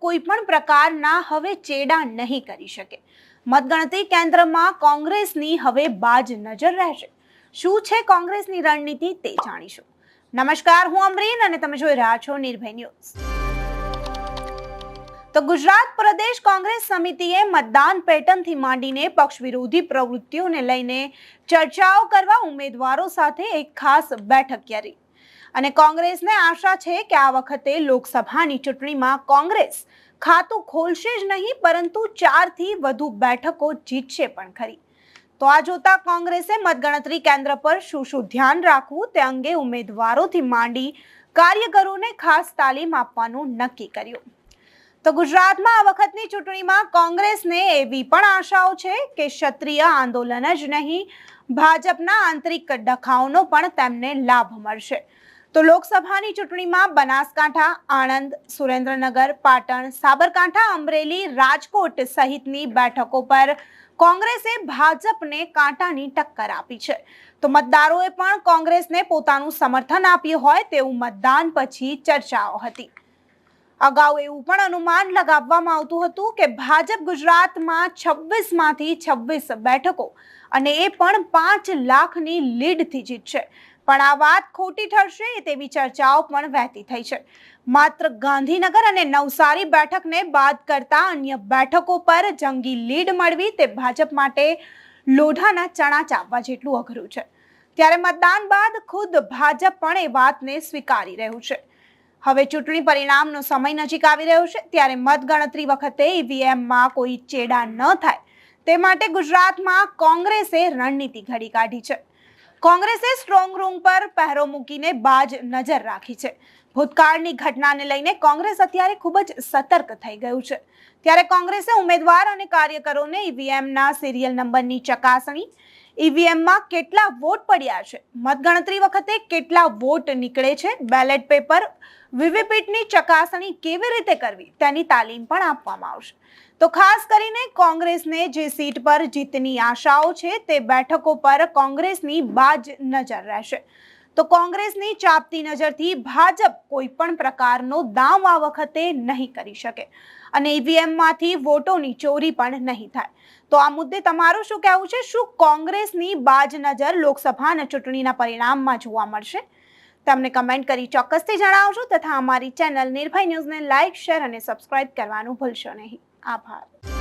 કોઈ પણ પ્રકારના હવે ચેડા નહીં કરી શકે. મતગણતરી કેન્દ્રમાં કોંગ્રેસની હવે બાજ નજર રહેશે. શું છે કોંગ્રેસની રણનીતિ તે જાણીશું. નમસ્કાર, હું અમરીન અને તમે જોઈ રહ્યા છો નિર્ભય ન્યૂઝ. તો ગુજરાત પ્રદેશ કોંગ્રેસ સમિતિએ મતદાન પેટર્નથી માંડીને પક્ષ વિરોધી પ્રવૃત્તિઓને લઈને ચર્ચાઓ કરવા ઉમેદવારો સાથે એક ખાસ બેઠક કરી. અને કોંગ્રેસને આશા છે કે આ વખતે લોકસભાની ચૂંટણીમાં કોંગ્રેસ ખાતું ખોલશે જ નહીં, પરંતુ ચારથી વધુ બેઠકો જીતશે પણ ખરી. તો આ જોતા કોંગ્રેસે મતગણતરી કેન્દ્ર પર શું શું ધ્યાન રાખવું તે અંગે ઉમેદવારોથી માંડી કાર્યકરોને ખાસ તાલીમ આપવાનું નક્કી કર્યું. તો ગુજરાતમાં આ વખતની ચૂંટણીમાં કોંગ્રેસને એવી પણ આશાઓ છે કે ક્ષત્રિય આંદોલન જ નહીં, ભાજપના આંતરિક ડખાઓનો પણ તેમને લાભ મળશે. તો લોકસભાની ચૂંટણીમાં બનાસકાંઠા, આણંદ, સુરેન્દ્રનગર, પાટણ, સાબરકાંઠા, અમરેલી, રાજકોટ સહિતની બેઠકો પર કોંગ્રેસે ભાજપને કાંટાની ટક્કર આપી છે. તો મતદારોએ પણ કોંગ્રેસને પોતાનું સમર્થન આપ્યું હોય તેવું મતદાન પછી ચર્ચાઓ હતી. અગાઉ એવું પણ અનુમાન લગાવવામાં આવતું હતું કે ભાજપ ગુજરાતમાં છવ્વીસમાંથી છવ્વીસ બેઠકો અને એ પણ પાંચ લાખની લીડથી જીતશે. પણ આ વાત ખોટી ઠરશે તેવી ચર્ચાઓ પણ વહેતી થઈ છે. માત્ર ગાંધીનગર અને નવસારી બેઠકને બાદ કરતા અન્ય બેઠકો પર જંગી લીડ મળવી તે ભાજપ માટે લોઢાના ચણા ચાપવા જેટલું અઘરું છે. ત્યારે મતદાન બાદ ખુદ ભાજપ પણ એ વાતને સ્વીકારી રહ્યું છે. હવે ચૂંટણી પરિણામનો સમય નજીક આવી રહ્યો છે, ત્યારે મતગણતરી વખતે ઈવીએમમાં કોઈ ચેડા ન થાય. તે માટે ગુજરાતમાં કોંગ્રેસે રણનીતિ ઘડી કાઢી છે. કોંગ્રેસે સ્ટ્રોંગ રૂમ પર પહેરો મૂકીને બાજ નજર રાખી છે. ભૂતકાળની ઘટનાને લઈને કોંગ્રેસ અત્યારે ખૂબ જ સતર્ક થઈ ગયું છે. ત્યારે કોંગ્રેસે ઉમેદવાર અને કાર્યકરોને ઈવીએમના સિરિયલ નંબરની ચકાસણી ઈવીએમમાં કેટલા વોટ પડ્યા છે? મતગણતરી વખતે કેટલા વોટ નીકળે છે? બેલેટ પેપર વીવીપીટની ચકાસણી કેવી રીતે કરવી? તેની તાલીમ પણ આપવામાં આવશે. તો ખાસ કરીને કોંગ્રેસને જે સીટ પર જીતની આશાઓ છે, તે બેઠકો પર કોંગ્રેસની બાજ નજર રહેશે. તો કોંગ્રેસની ચાપતી નજરથી ભાજપ કોઈ પણ પ્રકારનો દાવ આ વખતે નહીં કરી શકે. અને ઈવીએમમાંથી વોટોની ચોરી પણ નહીં થાય. તો આ મુદ્દે તમારું શું કહેવું છે? શું કોંગ્રેસની બાજ નજર લોકસભાના ચૂંટણીના પરિણામમાં જોવા મળશે? તમને કમેન્ટ કરી ચોક્કસથી જણાવજો તથા અમારી ચેનલ નિર્ભય ન્યૂઝને લાઇક, શેર અને સબસ્ક્રાઇબ કરવાનું ભૂલશો નહીં. આભાર.